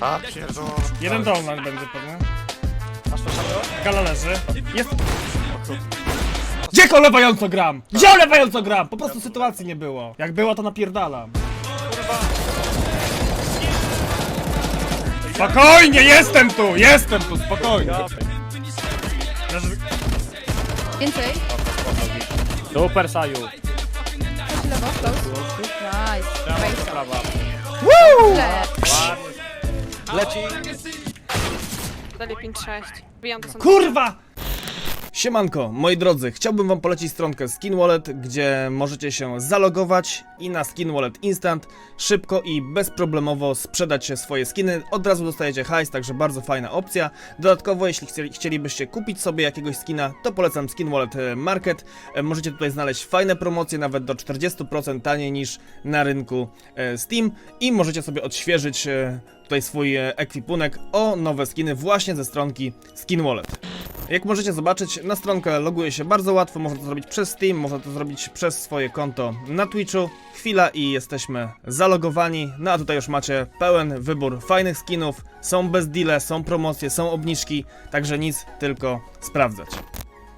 A, pierdolę. Jeden dolny będzie pewnie. Gala leży. Jest... Gdzie olewająco gram? Gdzie olewająco gram? Po prostu sytuacji nie było. Jak było, to napierdalam. Spokojnie, jestem tu! Jestem tu, spokojnie. Leży- Więcej. Super Saju. Chodź lewo, close. Nice. Prawa. Le. Leci. Dali 5-6. Wbijam do sądu. Kurwa! Siemanko, moi drodzy, chciałbym wam polecić stronkę Skin Wallet, gdzie możecie się zalogować i na Skin Wallet Instant szybko i bezproblemowo sprzedać swoje skiny. Od razu dostajecie hajs, także bardzo fajna opcja. Dodatkowo, jeśli chcieli, chcielibyście kupić sobie jakiegoś skina, to polecam Skin Wallet e, Market. E, Możecie tutaj znaleźć fajne promocje, nawet do 40% taniej niż na rynku e, Steam i możecie sobie odświeżyć tutaj swój ekwipunek o nowe skiny właśnie ze stronki Skin Wallet. Jak możecie zobaczyć, na stronkę loguje się bardzo łatwo, można to zrobić przez Steam, można to zrobić przez swoje konto na Twitchu. Chwila i jesteśmy zalogowani, no a tutaj już macie pełen wybór fajnych skinów, są bez deale, są promocje, są obniżki, także nic, tylko sprawdzać.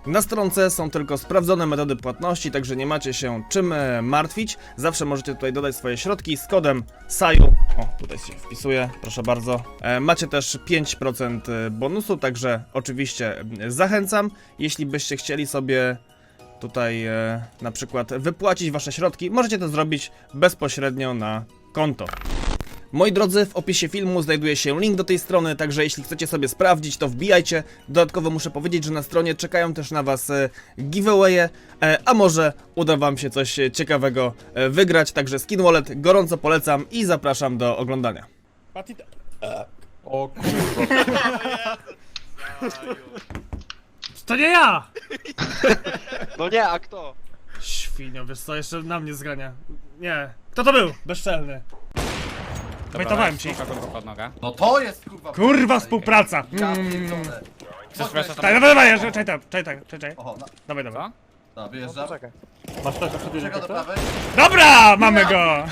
Na stronce są tylko sprawdzone metody płatności, także nie macie się czym e, martwić. Zawsze możecie tutaj dodać swoje środki z kodem SAJU. O, tutaj się wpisuje, proszę bardzo. E, macie też 5% bonusu, także oczywiście e, zachęcam. Jeśli byście chcieli sobie tutaj e, na przykład wypłacić wasze środki, możecie to zrobić bezpośrednio na konto. Moi drodzy, w opisie filmu znajduje się link do tej strony, także jeśli chcecie sobie sprawdzić, to wbijajcie. Dodatkowo muszę powiedzieć, że na stronie czekają też na Was e, giveawaye, e, a może uda Wam się coś ciekawego e, wygrać. Także Skin Wallet gorąco polecam i zapraszam do oglądania. O kurwa. To nie ja! No nie, a kto? Świnio, wiesz co, jeszcze na mnie zgania. Nie. Kto to był? Bezczelny. Wejtowałem ci. Pod. No to jest kurwa. Kurwa współpraca! Ja Mm. pierdolę. Chcesz Chodź, wreszcie weź- Czekaj, dawaj, dawaj, czekaj tam, czekaj tam, czekaj. Oho, no, Dawaj, dawaj. Co? no wyjeżdżam. Masz też Czeka do prawej. Dobra, mamy go!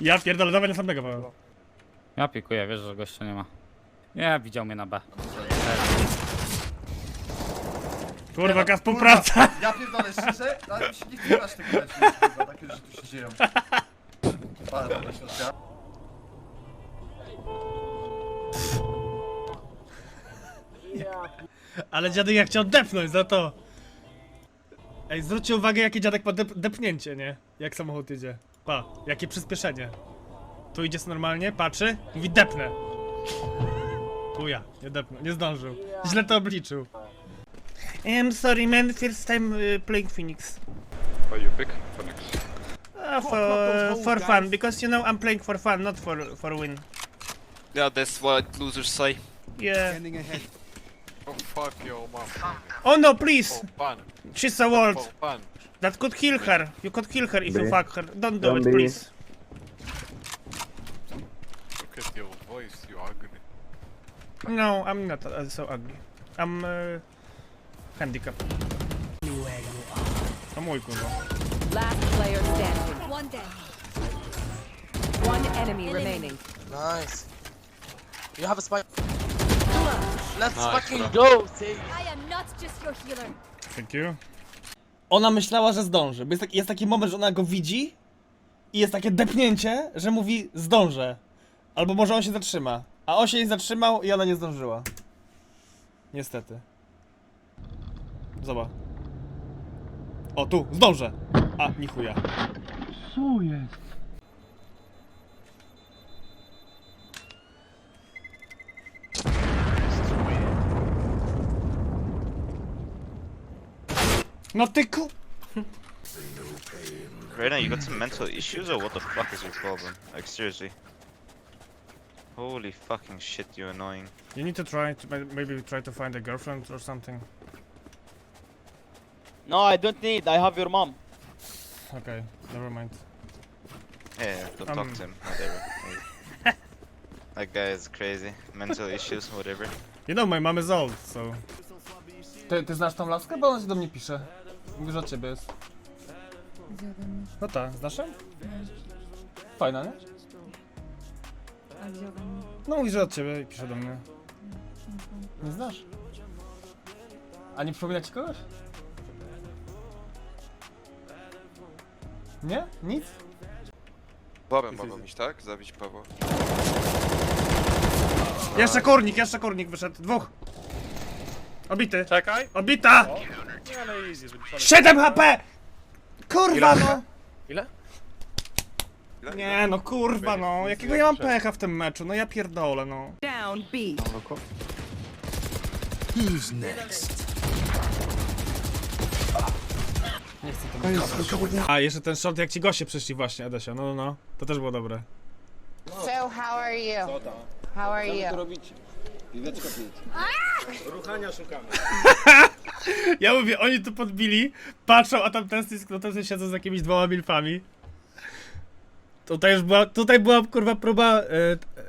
Ja pierdolę, dawaj następnego Paweł. Ja pikuję, wiesz, że gościa nie ma. Nie, widział mnie na B. Kurwa, jaka współpraca! Ja pierdolę szczerze, ale mi się nie chce grać tego już, kurwa, takie rzeczy tu się dzieją. Ale dobra, środka. Ale dziadek jak chciał depnąć za to. Ej, zwróćcie uwagę jakie dziadek ma dep depnięcie, nie? Jak samochód idzie. Pa, jakie przyspieszenie. Tu idzie normalnie, patrzy, mówi depnę. Tu ja, nie depnę, nie zdążył. Źle to obliczył. I'm sorry man, first time uh, playing Phoenix. Why you pick Phoenix? Uh, for, for fun, because you know I'm playing for fun, not for, for win. Yeah, that's what losers say. Yeah. Oh fuck your mom. Oh no, please! Oh. She's a world. Oh. That could kill her. You could kill her if you fuck her. Don't do Don't it, be. please. Look at your voice, you ugly. No, I'm not uh, so ugly. I'm uh, handicapped. To mój kurwa. Last player standing. One dead. One enemy remaining. Nice. You have a spike. Let's Nice, fucking bro. go, say. I am not just your healer. Thank you. Ona myślała, że zdąży, bo jest taki, jest taki moment, że ona go widzi i jest takie depnięcie, że mówi zdążę. Albo może on się zatrzyma. A on się nie zatrzymał i ona nie zdążyła. Niestety. Zobacz. O, tu, zdążę. A, ni chuja. No ty ku... Reyna, you got some mental issues or what the fuck is your problem? Like seriously. Holy fucking shit, you annoying. You need to try to may- maybe try to find a girlfriend or something. No, I don't need. I have your mom. Okay, never mind. Yeah, don't Um. talk to him, whatever. that guy is crazy. Mental issues, whatever. You know, my mom is old, so... Ty, ty znasz tą laskę? Bo ona się do mnie pisze. Mówi, że od ciebie jest. No tak, znasz ją? Fajna, nie? A? No mówi, że od ciebie i pisze do mnie. Nie znasz? A nie przypomina ci kogoś? Nie? Nic? Babę mogą iść, tak? Zabić Pawła. Jeszcze kurnik, jeszcze kurnik wyszedł. Dwóch. Obity. Czekaj. Obita! Nie, ale easy, żeby 7 HP! Kurwa no! Ile? Ile? Nie no kurwa no, jakiego ja mam pecha w tym meczu, no ja pierdolę no. Down B. A jeszcze ten shot jak ci goście przyszli właśnie, Edesia, no no no, to też było dobre. So, how are you? How are you? Ja mówię, oni tu podbili, patrzą, a tam ten no ten siedzą z jakimiś dwoma milfami. Tutaj już była, tutaj była kurwa próba y,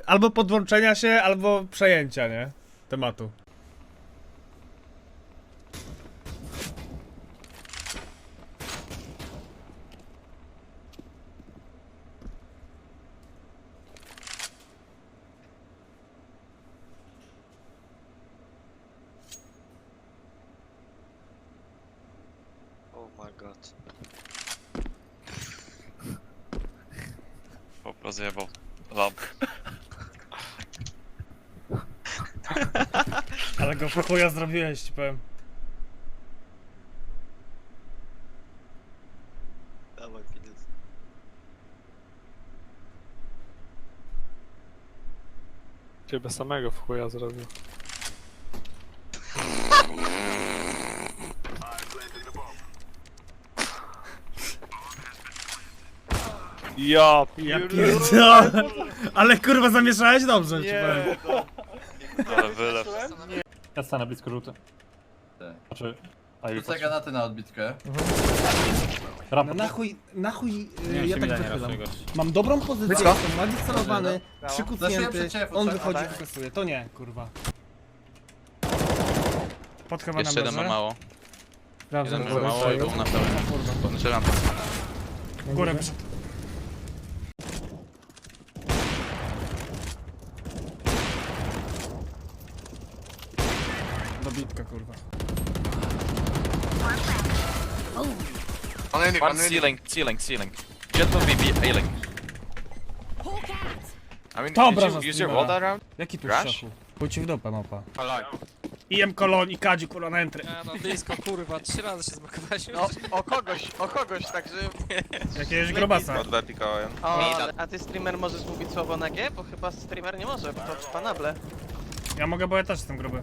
albo podłączenia się, albo przejęcia, nie? Tematu. God. Chłop rozjebał lampę. Ale go w chuja zrobiłeś, ci powiem. Dawaj, pieniądz. Ciebie samego w chuja zrobił. Ja Ja pierdolę. Ale kurwa zamieszałeś dobrze, ci powiem. Ale wylew. Ja stanę blisko żółty. Tak. Znaczy... A i Rzucę granaty na odbitkę. No, na chuj, na chuj Nie y, wiem, ja tak mi da nie wychylam. Mam dobrą pozycję, jestem ładnie celowany, przykucnięty, przed ciebie, on wychodzi, wykasuje. To nie, kurwa. Pod chyba Jeszcze na jeden ma berze. mało. Jeden ma mało i był na pełni. Podnoszę lampę. Górę wyszedł. Dobitka, kurwa. On on One any. ceiling, ceiling, ceiling. Jet will be be ailing. I mean, Dobra, did you use your wall that round? Jaki tu Grasz? szachu? Pójdź ci w dupę, mapa. Alive. IM kolon i kadzi kurwa na entry. No blisko, kurwa, trzy razy się zblokowałeś. No, o kogoś, o kogoś, także... Jakiegoś grobasa. Od pikałem. a ty streamer możesz mówić słowo na G? Bo chyba streamer nie może, bo to panable. Ja mogę, bo ja też jestem gruby.